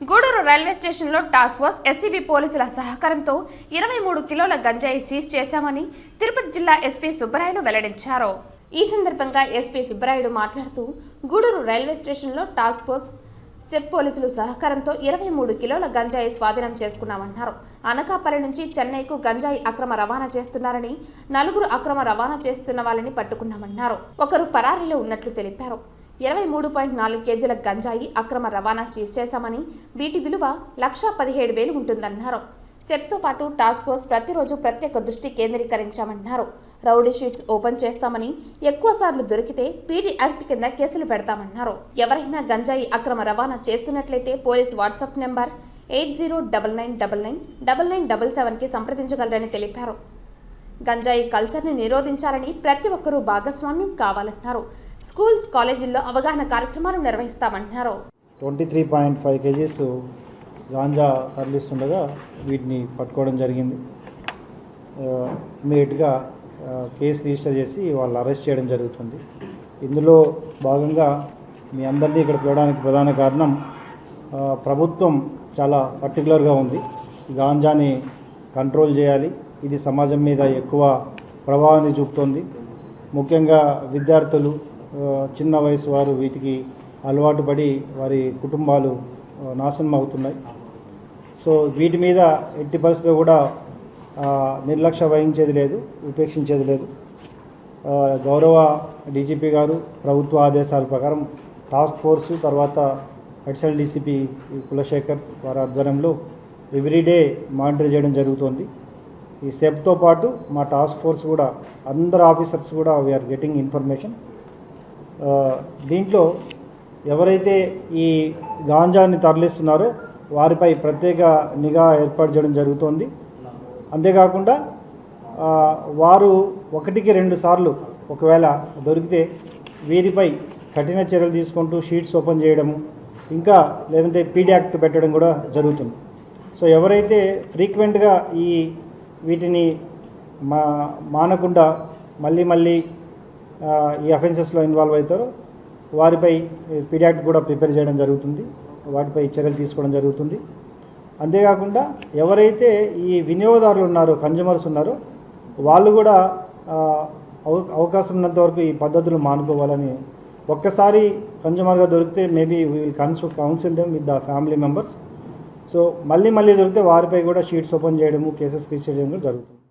Gudur railway స్టేషన్లో task force SCB పోలీసుల సహకారంతో ఇరవై మూడు కిలోల గంజాయి సీజ్ చేశామని తిరుపతి జిల్లా ఎస్పీ సుబ్బరాయుడు వెల్లడించారు. ఈ సందర్భంగా ఎస్పీ సుబ్బరాయుడు మాట్లాడుతూ గూడూరు రైల్వే స్టేషన్లో టాస్క్ ఫోర్స్ సెప్ పోలీసులు సహకారంతో ఇరవై మూడు కిలోల గంజాయి స్వాధీనం చేసుకున్నామన్నారు. అనకాపల్లి నుంచి చెన్నైకు గంజాయి అక్రమ రవాణా చేస్తున్నారని నలుగురు అక్రమ రవాణా చేస్తున్న వాళ్ళని పట్టుకున్నామన్నారు. ఒకరు పరారీలో ఉన్నట్లు తెలిపారు. ఇరవై మూడు పాయింట్ నాలుగు కేజీల గంజాయి అక్రమ రవాణా సీజ్ చేశామని వీటి విలువ లక్షా పదిహేడు వేలు ఉంటుందన్నారు. సెప్తో పాటు టాస్క్ ఫోర్స్ ప్రతిరోజు ప్రత్యేక దృష్టి కేంద్రీకరించామన్నారు. రౌడీ షీట్స్ ఓపెన్ చేస్తామని ఎక్కువ సార్లు దొరికితే పీడీ యాక్ట్ కింద కేసులు పెడతామన్నారు. ఎవరైనా గంజాయి అక్రమ రవాణా చేస్తున్నట్లయితే police WhatsApp number eight zero double nine double nine double nine double సెవెన్కి సంప్రదించగలరని తెలిపారు. గంజాయి కల్చర్ని నిరోధించాలని ప్రతి ఒక్కరూ భాగస్వామ్యం కావాలన్నారు. స్కూల్స్ కాలేజీల్లో అవగాహన కార్యక్రమాలు నిర్వహిస్తామన్నారు twenty three point five kgs ganja తరలిస్తుండగా వీటిని పట్టుకోవడం జరిగింది. ఇమీడియట్గా కేసు రిజిస్టర్ చేసి వాళ్ళు అరెస్ట్ చేయడం జరుగుతుంది. ఇందులో భాగంగా మీ అందరినీ ఇక్కడ పిలవడానికి ప్రధాన కారణం ప్రభుత్వం చాలా పర్టికులర్గా ఉంది. గాంజాని కంట్రోల్ చేయాలి. ఇది సమాజం మీద ఎక్కువ ప్రభావాన్ని చూపుతోంది. ముఖ్యంగా విద్యార్థులు చిన్న వయసు వారు వీటికి అలవాటు పడి వారి కుటుంబాలు నాశనం అవుతున్నాయి. సో వీటి మీద ఎట్టి పరిస్థితిలో కూడా నిర్లక్ష్య వహించేది లేదు ఉపేక్షించేది లేదు. గౌరవ డీజీపీ గారు ప్రభుత్వ ఆదేశాల ప్రకారం టాస్క్ ఫోర్సు తర్వాత అడిషనల్ డీసీపీ కులశేఖర్ వారి ఆధ్వర్యంలో ఎవ్రీడే మానిటర్ చేయడం జరుగుతోంది. ఈ సెప్తో పాటు మా టాస్క్ ఫోర్స్ కూడా అందరు ఆఫీసర్స్ కూడా వీఆర్ గెటింగ్ ఇన్ఫర్మేషన్ దీంట్లో ఎవరైతే ఈ గాంజాని తరలిస్తున్నారో వారిపై ప్రత్యేక నిఘా ఏర్పాటు చేయడం జరుగుతోంది. అంతేకాకుండా వారు ఒకటికి రెండు సార్లు ఒకవేళ దొరికితే వీరిపై కఠిన చర్యలు తీసుకుంటూ షీట్స్ ఓపెన్ చేయడము ఇంకా లేదంటే పీడీ యాక్ట్ పెట్టడం కూడా జరుగుతుంది. సో ఎవరైతే ఫ్రీక్వెంట్గా ఈ వీటిని మా మానకుండా మళ్ళీ మళ్ళీ ఈ అఫెన్సెస్లో ఇన్వాల్వ్ అవుతారో వారిపై పీడియాక్ట్ కూడా ప్రిపేర్ చేయడం జరుగుతుంది. వాటిపై చర్యలు తీసుకోవడం జరుగుతుంది. అంతేకాకుండా ఎవరైతే ఈ వినియోగదారులు ఉన్నారో కన్జ్యూమర్స్ ఉన్నారో వాళ్ళు కూడా అవ- అవకాశం ఉన్నంత వరకు ఈ పద్ధతులు మానుకోవాలని ఒక్కసారి కన్జ్యూమర్గా దొరికితే maybe will counsel counsel them with the family members so మళ్ళీ మళ్ళీ దొరికితే వారిపై కూడా షీట్స్ ఓపెన్ చేయడము కేసెస్ రిజిస్టర్ చేయడం కూడా జరుగుతుంది.